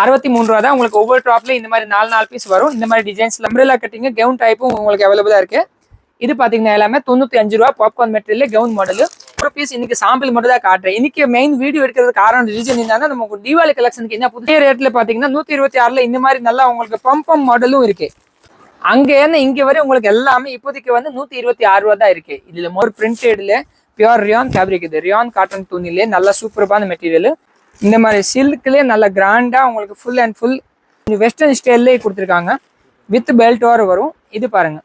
அறுபத்தி மூணு ரூபா தான் உங்களுக்கு ஒவ்வொரு டாப்லேயும் இந்த மாதிரி நாலு நாலு பீஸ் வரும். இந்த மாதிரி டிசைன்ஸ் அம்ரேலா கட்டிங்க கவுன் டைப்பும் உங்களுக்கு அவைலபிளாக இருக்குது இது பார்த்தீங்கன்னா எல்லாமே தொண்ணூற்றி அஞ்சு ரூபா பாப்கார்ன் மெட்டீரியல் கவுன் மாடல் ஒரு பீஸ் இன்னைக்கு சாம்பிள் மட்டும் தான் காட்டுறேன். இன்னைக்கு மெயின் வீடியோ எடுக்கிறது காரணம் ரீசன் என்னன்னா நமக்கு தீபாவளி கலெக்ஷனுக்கு என்ன புதிய ரேட்டில் பார்த்தீங்கன்னா நூற்றி இருபத்தி ஆறில் இந்த மாதிரி நல்லா உங்களுக்கு பம்பம் மாடலும் இருக்குது அங்கே இருந்து இங்கே வரை உங்களுக்கு எல்லாமே இப்போதைக்கு வந்து நூற்றி இருபத்தி ஆறு ரூபா தான் இருக்குது இதில் மோர் பிரிண்டடில் பியூர் ரியான் ஃபேப்ரிக் இது ரியான் காட்டன் துணிலே நல்லா சூப்பரப்பான மெட்டீரியல் இந்த மாதிரி சில்க்லேயே நல்ல கிராண்டா உங்களுக்கு ஃபுல் அண்ட் ஃபுல் வெஸ்டர்ன் ஸ்டைல்லே கொடுத்துருக்காங்க. வித் பெல்ட் வரும். இது பாருங்க.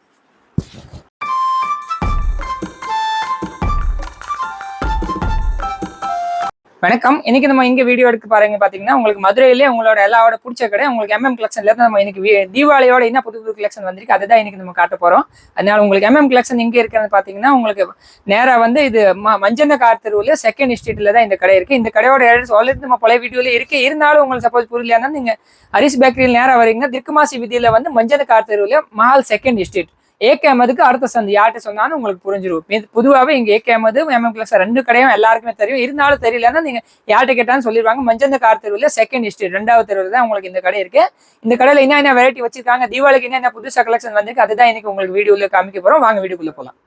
வணக்கம். இன்னைக்கு நம்ம இங்க வீடியோ எடுக்க பாருங்க பாத்தீங்கன்னா உங்களுக்கு மதுரையிலே உங்களோட எல்லாவோட பிடிச்ச கடை உங்களுக்கு எம்எம் கலெக்ஷன்ல இருந்து நம்ம இன்னைக்கு தீபாவளியோட என்ன புது புது கலெக்ஷன் வந்திருக்கு அதை தான் இன்னைக்கு நம்ம காட்ட போறோம். அதனால உங்களுக்கு எம்எம் கலெக்ஷன் இங்க இருக்கிறது பாத்தீங்கன்னா உங்களுக்கு நேரா வந்து இது மஞ்சந்த கார் தெருவுல செகண்ட் ஸ்ட்ரீட்ல தான் இந்த கடை இருக்கு. இந்த கடையோட அட்ரஸ் ஆல்ரெடி நம்ம பழைய வீடியோல இருக்கு. இருந்தாலும் உங்களுக்கு சப்போஸ் புரியலன்னா நீங்க ஹரிஸ் பேக்கரியில் நேரா வரீங்கன்னா திருக்குமாசி விதியில வந்து மஞ்சன கார் தெருவுல மஹால் செகண்ட் ஸ்ட்ரீட் ஏகே அமதுக்கு அடுத்த சந்தை. யார்கிட்ட சொன்னாலும் உங்களுக்கு புரிஞ்சிடும் பொதுவாகவே இங்கே ஏகே அமது எம்எம் கிளாஸ் ரெண்டு கடையும் எல்லாருக்குமே தெரியும். இருந்தாலும் தெரியலன்னா நீங்கள் யார்கிட்ட கேட்டாலும் சொல்லிடுவாங்க மஞ்சந்த கார் தெருவில் செகண்ட் ஹிஸ்ட்ரி ரெண்டாவது தெருவில் தான் உங்களுக்கு இந்த கடை இருக்கு. இந்த கடையில என்ன என்ன வெரைட்டி வச்சிருக்காங்க? தீபாவளிக்கு என்ன என்ன புதுசாக கலெக்ஷன் வந்திருக்கு? அதுதான் இன்னைக்கு உங்களுக்கு வீடியோவில் காமிக்க போகிறோம் வாங்க வீடியோக்குள்ளே போகலாம்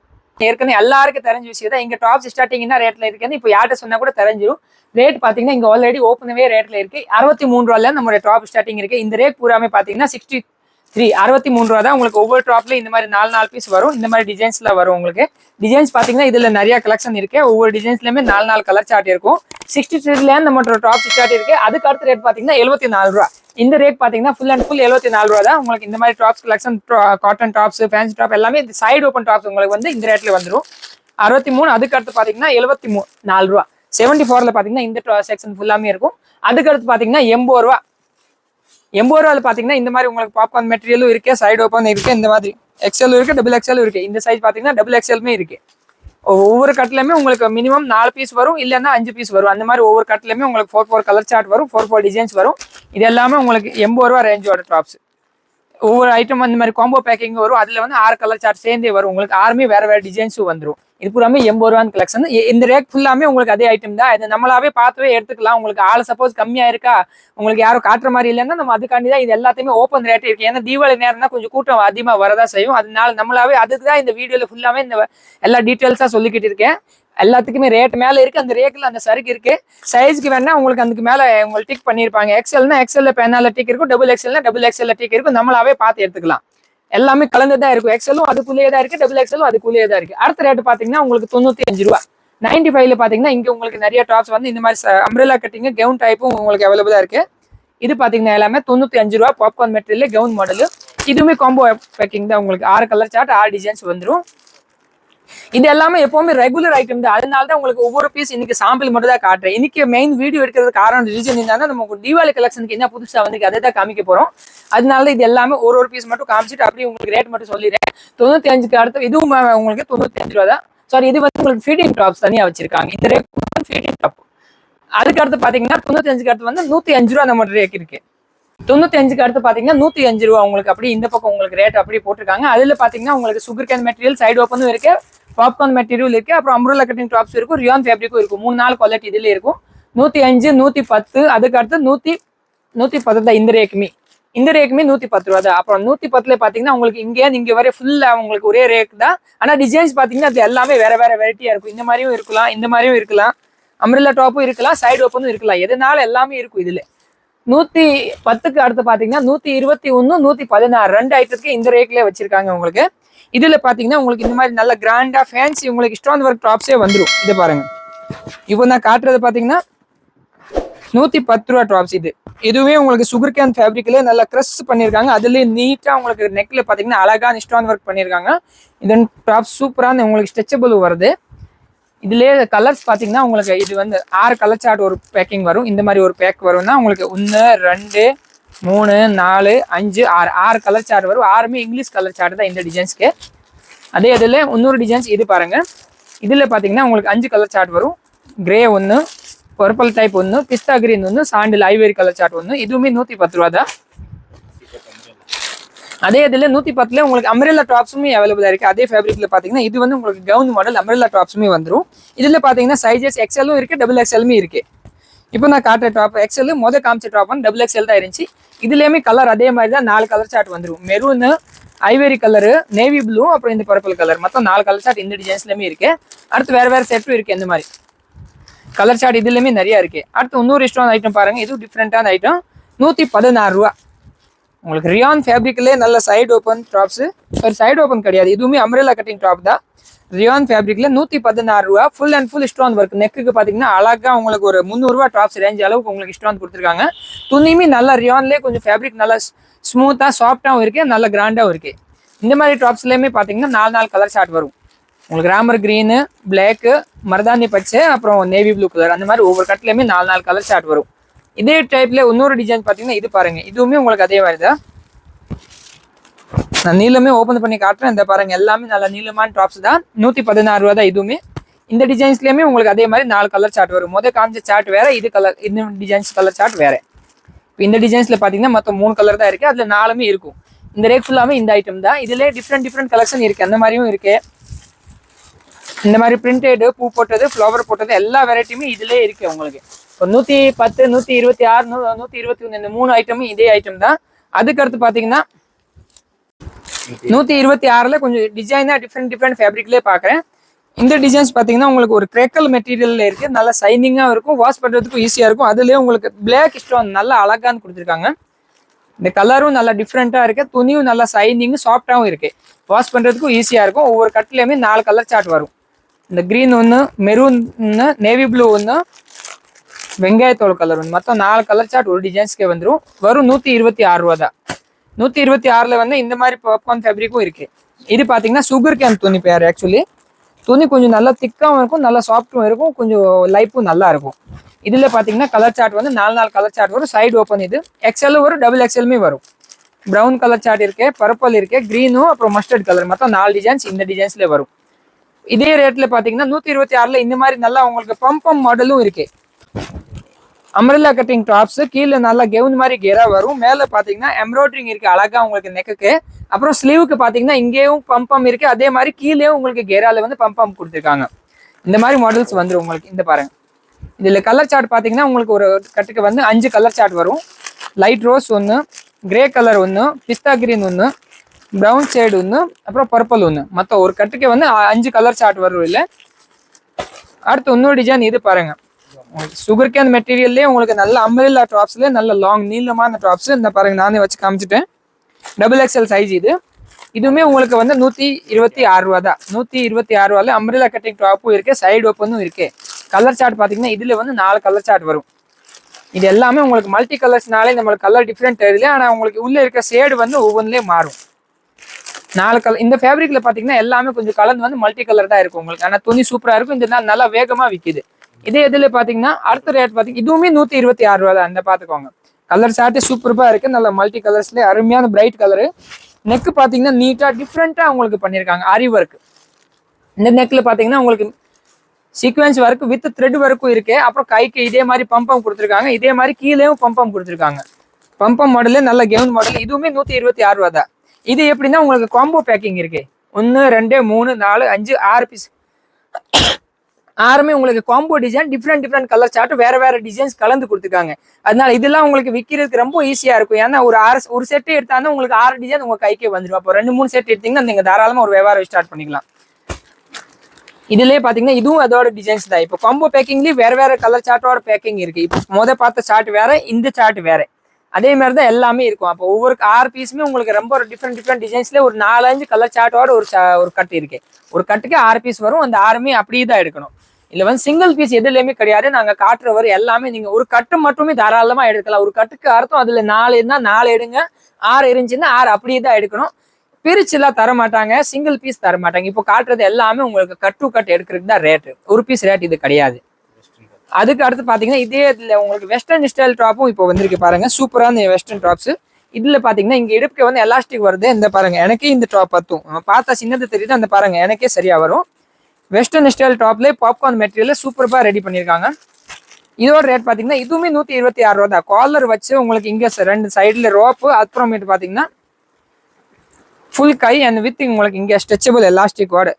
ஏற்கனவே எல்லாருக்கும் தெரிஞ்ச விஷயம் தான். இங்கே டாப்ஸ் ஸ்டார்டிங் என்ன ரேட்ல இருக்குன்னு இப்போ யார்கிட்ட சொன்னா கூட தெரிஞ்சிரும். ரேட் பார்த்தீங்கன்னா இங்கே ஆல்ரெடி ஓப்பனவே ரேட்டில் இருக்கு. அறுபத்தி மூணு ரூபாயில நம்மளுடைய டாப் ஸ்டார்டிங் இருக்கு. இந்த ரேட் பூராமே பார்த்தீங்கன்னா சிக்ஸ்டி த்ரீ அறுபத்தி மூணு ரூபா தான் உங்களுக்கு ஒவ்வொரு டாப்ல இந்த மாதிரி நாலு நாலு பீஸ் வரும். இந்த மாதிரி டிசைன்ஸ்ல வரும் உங்களுக்கு. டிசைன்ஸ் பாத்தீங்கன்னா இதுல நிறைய கலெக்ஷன் இருக்கு. ஒவ்வொரு டிசைன்ஸ்லயுமே நாலு நாலு கலர் சார்ட் இருக்கும். சிக்ஸ்டி த்ரீல நம்ம டாப் ஸ்டார்ட் இருக்கு. அதுக்கு அடுத்த ரேட் பாத்தீங்கன்னா எழுபத்தி நாலு ரூபா. இந்த ரேட் பாத்தீங்கன்னா ஃபுல் அண்ட் ஃபுல் எழுபத்தி நாலு ரூபா தான் உங்களுக்கு இந்த மாதிரி tops collection cotton tops fancy top எல்லாமே இந்த சைடு ஓப்பன் டாப்ஸ் உங்களுக்கு வந்து இந்த ரேட்ல வந்துரும். அறுபத்தி மூணு அதுக்கு அடுத்து பாத்தீங்கன்னா எழுபத்தி மூணு நாலு ரூபா. செவன்டி ஃபோர்ல பாத்தீங்கன்னா இந்த செக்ஷன் ஃபுல்லாமே இருக்கும். அதுக்கு அடுத்து பாத்தீங்கன்னா எண்பது ரூபா. எண்பது ரூபாயில் பார்த்தீங்கன்னா இந்த மாதிரி உங்களுக்கு பாப்கார்ன் மெட்டீரியலும் இருக்கு சைடு ஓப்பன் இருக்கு இந்த மாதிரி எக்ஸல் இருக்கு டபுள் எக்ஸல் இருக்கு. இந்த சைஸ் பார்த்தீங்கன்னா டபுள் எக்ஸலுமே இருக்கு. ஒவ்வொரு கட்லையுமே உங்களுக்கு மினிமம் நாலு பீஸ் வரும் இல்லைன்னா அஞ்சு பீஸ் வரும். அந்த மாதிரி ஒவ்வொரு கட்லையுமே உங்களுக்கு ஃபோர் ஃபோர் கலர் சார்ட் வரும் ஃபோர் ஃபோர் டிசைன்ஸ் வரும். இது எல்லாமே உங்களுக்கு எண்பது ரூபா ரேஞ்சோட டாப்ஸ் ஒவ்வொரு ஐட்டம் அந்த மாதிரி காம்போ பேக்கிங் வரும். அதுல வந்து ஆறு கலர் சார்ட் சேர்ந்தே வரும். உங்களுக்கு ஆறுமே வேற வேற டிசைன்ஸும் வந்துடும் இது பூராமே எண்பது ரூபான் கலெக்ஷன் இந்த ரேக் ஃபுல்லாமே உங்களுக்கு அதே ஐட்டம் தான். இது நம்மளாவே பார்த்தவே எடுத்துக்கலாம். உங்களுக்கு ஆள் சப்போஸ் கம்மியா இருக்கா? உங்களுக்கு யாரும் காட்டுற மாதிரி இல்லைன்னா நம்ம அதுக்காண்டி தான் இது எல்லாத்தையுமே ஓப்பன் ரேட் இருக்கு. ஏன்னா தீபாவளி நேரம் தான் கொஞ்சம் கூட்டம் அதிகமா வரதா செய்யும். அதனால நம்மளாவே அதுக்கு தான் இந்த வீடியோல ஃபுல்லாமே இந்த எல்லா டீட்டெயில்ஸா சொல்லிக்கிட்டு இருக்கேன். எல்லாத்துக்குமே ரேட் மேலே இருக்கு. அந்த ரேக்கில் அந்த சருக்கு இருக்கு. சைஸ்க்கு வேணா உங்களுக்கு அதுக்கு மேலே உங்களுக்கு டிக் பண்ணியிருப்பாங்க எக்ஸல்னா எக்ஸல்ல பேனால டிக் இருக்கும். டபுள் எக்ஸல்னா டபுள் எக்ஸல்ல டிக் இருக்கும். நம்மளாவே பார்த்து எடுத்துக்கலாம். எல்லாமே கலந்து தான் இருக்கும் எக்ஸலும் அதுக்குள்ளேயே தான் இருக்கு. டபுள் எக்ஸலும் அதுக்குள்ளேயே தான் இருக்கு. அடுத்த ரேட் பாத்தீங்கன்னா உங்களுக்கு தொண்ணூத்தி அஞ்சு ரூபா. நைன்டி ஃபைவ்ல பாத்தீங்கன்னா இங்க உங்களுக்கு நிறைய டாப்ஸ் வந்து இந்த மாதிரி அம்ரேலா கட்டிங்க கவுன் டைப்பும் உங்களுக்கு அவைலபிளா இருக்கு. இது பாத்தீங்கன்னா எல்லாமே தொண்ணூத்தி அஞ்சு ரூபா. பாப்கார்ன் மெட்டீரியல் கவுன் மாடல் இதுவுமே காம்போ பேக்கிங் தான் உங்களுக்கு. ஆறு கலர் சார்ட் ஆறு டிசைன்ஸ் வந்துரும். இது எல்லாமே எப்பவுமே ரெகுலர் ஐட்டம் தான். அதனால தான் உங்களுக்கு ஒவ்வொரு பீஸ் இன்னைக்கு சாம்பிள் மட்டும் தான் காட்டுறேன். இன்னைக்கு மெயின் வீடியோ எடுக்கிறது காரணம் ரீசன் என்னன்னா நமக்கு தீபாவளி கலெக்ஷனுக்கு என்ன புதுசா வந்து அதை தான் காமிக்க போறோம். அதனால இது எல்லாமே ஒரு ஒரு பீஸ் மட்டும் காமிச்சிட்டு அப்படியே உங்களுக்கு ரேட் மட்டும் சொல்லிடுறேன். தொண்ணூத்தி அஞ்சுக்கு அடுத்து இதுவும் உங்களுக்கு தொண்ணூத்தி அஞ்சு ரூபா தான். சாரி இது வந்து உங்களுக்கு ஃபீடிங் டாப்ஸ் தனியா வச்சிருக்காங்க. இந்த ரேட் ஃபீடிங் டாப் அதுக்கு அடுத்து பாத்தீங்கன்னா தொண்ணூத்தி அஞ்சுக்கு அடுத்து வந்து நூத்தி அஞ்சு ரூபா நம்ம ரேக் இருக்கு. தொண்ணூத்தி அஞ்சுக்கு அடுத்து பாத்தீங்கன்னா நூத்தி அஞ்சு ரூபா உங்களுக்கு அப்படி இந்த பக்கம் உங்களுக்கு ரேட் அப்படி போட்டிருக்காங்க. அதுல பாத்தீங்கன்னா உங்களுக்கு சுகர் கேன் மெட்டீரியல் சைடு ஓப்பனும் இருக்கு. பாப்கார்ன் மெட்டீரியல் இருக்கு. அப்புறம் அம்ரோலா கட்டிங் டாப்ஸ் இருக்கும். ரியான் ஃபேப்ரிக்கும் இருக்கும். மூணு நாள் குவாலிட்டி இதுல இருக்கும். நூத்தி அஞ்சு நூத்தி பத்து அதுக்கு அடுத்து நூத்தி நூத்தி பத்து தான் இந்த ரேக்குமே இந்த ரேக்குமே நூத்தி பத்து ரூபா தான். அப்புறம் நூத்தி பத்துல பாத்தீங்கன்னா உங்களுக்கு இங்கே இங்க வரை ஃபுல்லா உங்களுக்கு ஒரே ரேக் தான். ஆனா டிசைன்ஸ் பாத்தீங்கன்னா அது எல்லாமே வேற வேற வெரைட்டியா இருக்கும். இந்த மாதிரியும் இருக்கலாம் இந்த மாதிரியும் இருக்கலாம். அம்ரில்லா டாப்பும் இருக்கலாம் சைடு ஓப்பனும் இருக்கலாம். எதனால எல்லாமே இருக்கும் இதுல. நூத்தி பத்துக்கு அடுத்து பாத்தீங்கன்னா நூத்தி இருபத்தி ஒன்னு நூத்தி பதினாறு ரெண்டு ஐட்டத்துக்கு இந்த ரேட்லயே வச்சிருக்காங்க உங்களுக்கு. இதுல பாத்தீங்கன்னா உங்களுக்கு இந்த மாதிரி நல்ல கிராண்டா ஃபேன்சி உங்களுக்கு ஸ்டோன் ஒர்க் டாப்ஸே வந்துடும் இது பாருங்க. இப்போ நான் காட்டுறது பாத்தீங்கன்னா நூத்தி பத்து ரூபா டாப்ஸ் இது. இதுவே உங்களுக்கு சுகர் கேன் ஃபேப்ரிக்ல நல்லா க்ரஷ் பண்ணிருக்காங்க. அதுலயே நீட்டா உங்களுக்கு நெக்ல பாத்தீங்கன்னா அழகான ஸ்டோன் ஒர்க் பண்ணிருக்காங்க. இதன் டாப்ஸ் சூப்பரான உங்களுக்கு ஸ்ட்ரெச்சபிள் வருது. இதுலயே கலர்ஸ் பார்த்தீங்கன்னா உங்களுக்கு இது வந்து ஆறு கலர் சார்ட் ஒரு பேக்கிங் வரும். இந்த மாதிரி ஒரு பேக் வரும்னா உங்களுக்கு ஒன்று ரெண்டு மூணு நாலு அஞ்சு ஆறு. ஆறு கலர் சார்ட் வரும். ஆறுமே இங்கிலீஷ் கலர் சார்ட் தான் இந்த டிசைன்ஸ்க்கு அதே இதில் இன்னொரு டிசைன்ஸ் இது பாருங்க. இதில் பார்த்தீங்கன்னா உங்களுக்கு அஞ்சு கலர் சார்ட் வரும். கிரே ஒன்று பர்பிள் டைப் ஒன்று பிஸ்தா கிரீன் ஒன்று சாண்டில் ஐவேரி கலர் சார்ட் ஒன்று இதுவுமே நூற்றி பத்து ரூபா தான் அதே இதில் நூற்றி பத்தில் உங்களுக்கு அம்ரெல்லா டாப்ஸுமே அவைலபிளாக இருக்குது அதே ஃபேப்ரிக்கில் பார்த்தீங்கன்னா இது வந்து உங்களுக்கு கவுன் மாடல் அம்ரெல்லா டாப்ஸுமே வந்துடும் இதில் பார்த்தீங்கன்னா சைஸஸ் எக்ஸலும் இருக்குது டபுள் எக்ஸலுமே இருக்குது இப்போ நான் காட்டுற டாப் எக்ஸ்எல் மொதல் காமிச்ச டாப் வந்து டபுள் எக்ஸ்எல் தான் இருந்துச்சு. இதுலேயுமே கலர் அதே மாதிரி தான் நாலு கலர் சார்ட் வந்துடும் maroon ivory colour navy blue அப்புறம் இந்த பர்பிள் கலர் மொத்தம் நாலு கலர் சார்ட் இந்த டிசைன்ஸ்லயுமே இருக்குது அடுத்து வேறு வேறு செட்டும் இருக்குது இந்த மாதிரி. கலர் சார்ட் இதுலேயுமே நிறையா இருக்குது அடுத்து இன்னொரு இஷ்டம் ஐட்டம் பாருங்கள் இது டிஃப்ரெண்ட்டான ஐட்டம் நூற்றி பதினாறு ரூபா. உங்களுக்கு ரியான் ஃபேப்ரிக்லேயே நல்ல சைடு ஓப்பன் டாப்ஸு ஒரு சைடு ஓப்பன் கிடையாது. இதுவுமே அம்ரேலா கட்டிங் டாப் தான். ரியான் ஃபேப்ரிக்கில் நூற்றி பதினாறு ரூபா full and full stone work நெக்குக்கு பார்த்தீங்கன்னா அழகாக உங்களுக்கு ஒரு முந்நூறுரூவா டாப்ஸ் ரேஞ்ச் அளவுக்கு உங்களுக்கு ஸ்டோன் கொடுத்துருக்காங்க. துணியுமே நல்லா ரியான்லேயே கொஞ்சம் ஃபேப்ரிக் நல்லா ஸ்மூத்தாக சாஃப்டாகவும் இருக்குது நல்ல கிராண்டாகவும் இருக்குது இந்த மாதிரி டாப்ஸ்லேயுமே பார்த்தீங்கன்னா நாலு நாலு கலர் ஷார்ட் வரும். உங்களுக்கு ராமர் க்ரீனு பிளாக்கு மருதாணி பச்சை அப்புறம் நேவி ப்ளூ கலர் அந்த மாதிரி ஒவ்வொரு கட்லேயுமே நாலு நாலு கலர் ஷார்ட் வரும். இதே டைப்ல இன்னொரு டிசைன் பார்த்தீங்கன்னா இது பாருங்க. இதுவுமே உங்களுக்கு அதே மாதிரி தான். நான் நீளமே ஓப்பன் பண்ணி காட்டுறேன். இந்த பாருங்க எல்லாமே நல்ல நீளமான டாப்ஸ் தான். நூற்றி பதினாறு ரூபா தான் இதுவுமே. இந்த டிசைன்ஸ்லேயுமே உங்களுக்கு அதே மாதிரி நாலு கலர் சார்ட் வரும். முதல் காமிச்ச சார்ட் வேற இது கலர் இந்த டிசைன்ஸ் கலர் சார்ட் வேற. இப்போ இந்த டிசைன்ஸில் பார்த்தீங்கன்னா மொத்தம் மூணு கலர் தான் இருக்குது அதில் நாலுமே இருக்கும். இந்த ரேக் ஃபுல்லாமே இந்த ஐட்டம் தான். இதிலே டிஃப்ரெண்ட் டிஃப்ரெண்ட் கலெக்ஷன் இருக்குது அந்த மாதிரியும் இருக்குது இந்த மாதிரி பிரிண்டடு பூ போட்டது ஃப்ளவர் போட்டது எல்லா வெரைட்டியுமே இதிலே இருக்குது உங்களுக்கு. இப்போ நூத்தி பத்து நூத்தி இருபத்தி ஆறு நூ நூத்தி இருபத்தி ஒன்று இந்த மூணு ஐட்டமும் இதே ஐட்டம் தான். அதுக்கு அடுத்து பாத்தீங்கன்னா நூத்தி இருபத்தி ஆறுல கொஞ்சம் டிசைனா டிஃப்ரெண்ட் டிஃப்ரெண்ட் ஃபேப்ரிக்லேயே பார்க்குறேன் இந்த டிசைன்ஸ் பார்த்தீங்கன்னா உங்களுக்கு ஒரு கிரேக்கல் மெட்டீரியல்ல இருக்கு. நல்ல சைனிங்காக இருக்கும். வாஷ் பண்ணுறதுக்கும் ஈஸியாக இருக்கும். அதுலேயே உங்களுக்கு பிளாக் ஸ்டோன் நல்லா அழகான்னு கொடுத்துருக்காங்க. இந்த கலரும் நல்லா டிஃப்ரெண்ட்டாக இருக்கு. துணியும் நல்லா சைனிங் சாஃப்டாகவும் இருக்கு. வாஷ் பண்ணுறதுக்கும் ஈஸியாக இருக்கும். ஒவ்வொரு கட்லேயுமே நாலு கலர் சார்ட் வரும். இந்த க்ரீன் ஒன்று மெரூன் ஒன்று நேவி ப்ளூ ஒன்று வெங்காயத்தோல் கலர் வந்து மொத்தம் நாலு கலர் சார்ட் ஒரு டிசைன்ஸ்க்கே வந்துடும் வரும் நூற்றி இருபத்தி ஆறு ரூபா தான். நூற்றி இருபத்தி ஆறில் வந்து இந்த மாதிரி பாப்கார்ன் ஃபேப்ரிக்கும் இருக்குது இது பார்த்தீங்கன்னா சுகர் கேன் துணி பேர் ஆக்சுவலி துணி கொஞ்சம் நல்லா திக்காகவும் இருக்கும் நல்லா சாஃப்ட்டும் இருக்கும் கொஞ்சம் லைஃப்பும் நல்லா இருக்கும். இதில் பார்த்தீங்கன்னா கலர் சார்ட் வந்து நாலு நாலு கலர் சார்ட் வரும். சைடு ஓப்பன் இது. எக்ஸ்எல்லும் வரும் டபுள் எக்ஸ்எல்லுமே வரும். ப்ரௌன் கலர் சார்ட் இருக்கு பர்பிள் இருக்கு க்ரீனும் அப்புறம் மஸ்டர்ட் கலர் மொத்தம் நாலு டிசைன்ஸ் இந்த டிசைன்ஸ்லேயே வரும். இதே ரேட்டில் பார்த்தீங்கன்னா நூற்றி இருபத்தி ஆறில் இந்த மாதிரி நல்லா உங்களுக்கு பம்பம் மாடலும் இருக்குது அம்ரல்லா கட்டிங் டாப்ஸ் கீழே நல்லா கெவுன் மாதிரி கெரா வரும். மேலே பார்த்தீங்கன்னா எம்ப்ராய்டரிங் இருக்கு அழகா உங்களுக்கு நெக்குக்கு அப்புறம் ஸ்லீவுக்கு பார்த்தீங்கன்னா இங்கேயும் பம்பம் இருக்கு. அதே மாதிரி கீழேயும் உங்களுக்கு கெரால வந்து பம்பம் கொடுத்துருக்காங்க. இந்த மாதிரி மாடல்ஸ் வந்துடும் உங்களுக்கு. இந்த பாருங்க. இதில் கலர் சார்ட் பார்த்தீங்கன்னா உங்களுக்கு ஒரு கட்டுக்கு வந்து அஞ்சு கலர் சார்ட் வரும். லைட் ரோஸ் ஒன்று கிரே கலர் ஒன்று பிஸ்தா கிரீன் ஒன்று ப்ரௌன் ஷேடு ஒன்று அப்புறம் பர்பிள் ஒன்று மற்ற ஒரு கட்டுக்கு வந்து அஞ்சு கலர் சார்ட் வரும் இல்லை அடுத்து இன்னொரு டிசைன் இது பாருங்கள் பாருங்க சுகர் கேன் மெட்டீரியல்லே உங்களுக்கு நல்ல அம்பரில்லா டாப்ஸ்லேயே நல்ல லாங் நீளமான டாப்ஸ் இந்த பாருங்க நானே வச்சு காமிச்சிட்டேன். டபுள் எக்ஸ்எல் சைஸ் இது. இதுவுமே உங்களுக்கு வந்து நூற்றி இருபத்தி ஆறு ரூபா தான். நூற்றி இருபத்தி ஆறு ரூபாயில் அம்பரில்லா கட்டிங் டாப்பும் இருக்குது சைடு ஓப்பனும் இருக்குது கலர் சார்ட் பார்த்தீங்கன்னா இதில் வந்து நாலு கலர் சார்ட் வரும். இது எல்லாமே உங்களுக்கு மல்டி கலர்ஸ்னாலே நம்மளுக்கு கலர் டிஃப்ரெண்ட் தெரியல ஆனால் உங்களுக்கு உள்ளே இருக்க ஷேடு வந்து ஒவ்வொன்றிலேயே மாறும். நாலு கலர் இந்த ஃபேப்ரிக்கில் பார்த்தீங்கன்னா எல்லாமே கொஞ்சம் கலந்து வந்து மல்டி கலர் தான் இருக்கும் உங்களுக்கு. ஆனால் துணி சூப்பராக இருக்கும். இந்த நாள் நல்லா வேகமாக விற்கிது இதே இதில் பார்த்தீங்கன்னா அடுத்த ரேட் பார்த்தீங்கன்னா இதுவுமே நூற்றி இருபத்தி ஆறு ரூபா தான். அந்த பார்த்துக்கோங்க கலர் சார்ட்டு சூப்பராக இருக்குது நல்ல மல்டி கலர்ஸ்லேயே அருமையான பிரைட் கலரு நெக் பார்த்தீங்கன்னா நீட்டாக டிஃப்ரெண்ட்டாக உங்களுக்கு பண்ணியிருக்காங்க ஆரி ஒர்க் இந்த நெக்கில் பார்த்தீங்கன்னா உங்களுக்கு சீக்வன்ஸ் ஒர்க் வித் த்ரெட் ஒர்க்கும் இருக்குது அப்புறம் கைக்கு இதே மாதிரி பம்பம் கொடுத்துருக்காங்க. இதே மாதிரி கீழேயும் பம்பம் கொடுத்துருக்காங்க. பம்பம் மாடலு நல்ல கெவுன் மாடல் இதுவுமே நூற்றி இருபத்தி ஆறு ரூபா தான். இது எப்படின்னா உங்களுக்கு காம்போ பேக்கிங் இருக்கு. ஒன்று ரெண்டு மூணு நாலு அஞ்சு ஆறு பீஸ் ஆறுமே உங்களுக்கு combo design different different colour chart வேற வேற டிசைன்ஸ் கலந்து கொடுத்துருக்காங்க. அதனால இதெல்லாம் உங்களுக்கு விற்கிறதுக்கு ரொம்ப ஈஸியா இருக்கும். ஏன்னா ஒரு ஆறு ஒரு செட்டு எடுத்தாலும் உங்களுக்கு ஆறு டிசைன் உங்க கைக்கே வந்துடும் அப்போ ரெண்டு மூணு செட் எடுத்தீங்கன்னா நீங்க தாராளமா ஒரு வியாபாரம் ஸ்டார்ட் பண்ணிக்கலாம். இதுலயே பாத்தீங்கன்னா இதுவும் அதோட டிசைன்ஸ் தான். இப்போ காம்போ பேக்கிங்லயும் வேற வேற கலர் சார்ட்டோட பேக்கிங் இருக்கு. இப்போ முத பார்த்த சார்ட் வேற இந்த சார்ட் வேற. அதே மாதிரி தான் எல்லாமே இருக்கும். அப்போ ஒவ்வொரு ஆறு பீஸுமே உங்களுக்கு ரொம்ப டிஃப்ரெண்ட் டிஃப்ரெண்ட் டிசைன்ஸ்ல ஒரு நாலஞ்சு கலர் சார்ட்டோட ஒரு ஒரு கட்டு இருக்கு. ஒரு கட்டுக்கு ஆறு பீஸ் வரும். அந்த ஆறுமே அப்படியே தான் எடுக்கணும். இல்ல வந்து சிங்கிள் பீஸ் எதுலையுமே கிடையாது. நாங்க காட்டுற வரை எல்லாமே நீங்க ஒரு கட்டு மட்டுமே தாராளமா எடுக்கலாம் ஒரு கட்டுக்கு அர்த்தம் அதுல நாலு இருந்தா நாலு எடுங்க. ஆறு இருந்துச்சுன்னா ஆறு அப்படியே தான் எடுக்கணும். பிரிச்சுலாம் தர மாட்டாங்க சிங்கிள் பீஸ் தர மாட்டாங்க இப்போ காட்டுறது எல்லாமே உங்களுக்கு கட் டு கட் எடுக்கிறதுக்கு தான் ரேட்டு ஒரு பீஸ் ரேட் இது கிடையாது. அதுக்கு அடுத்து பார்த்தீங்கன்னா இதே இதில் உங்களுக்கு வெஸ்டர்ன் ஸ்டைல் டாப்பும் இப்போ வந்திருக்கு பாருங்க. சூப்பரான வெஸ்டர்ன் டாப்ஸ் இதில் பார்த்தீங்கன்னா இங்கே இடுப்புக்கு வந்து எலாஸ்டிக் வருது. இந்த பாருங்க எனக்கே இந்த டாப் பத்தும். பார்த்தா சின்னது தெரியுது அந்த பாருங்க எனக்கே சரியாக வரும். வெஸ்டர்ன் ஸ்டைல் டாப்லேயே பாப்கார்ன் மெட்டீரியல் சூப்பராக ரெடி பண்ணியிருக்காங்க இதோட ரேட் பார்த்தீங்கன்னா இதுவுமே நூற்றி இருபத்தி ஆறு ரூபா தான். காலர் வச்சு உங்களுக்கு இங்கே ரெண்டு சைடில் ரோப்பு அப்புறமேட்டு பார்த்தீங்கன்னா ஃபுல் கை அண்ட் வித் உங்களுக்கு இங்கே ஸ்ட்ரெச்சபிள் எலாஸ்டிக்கோட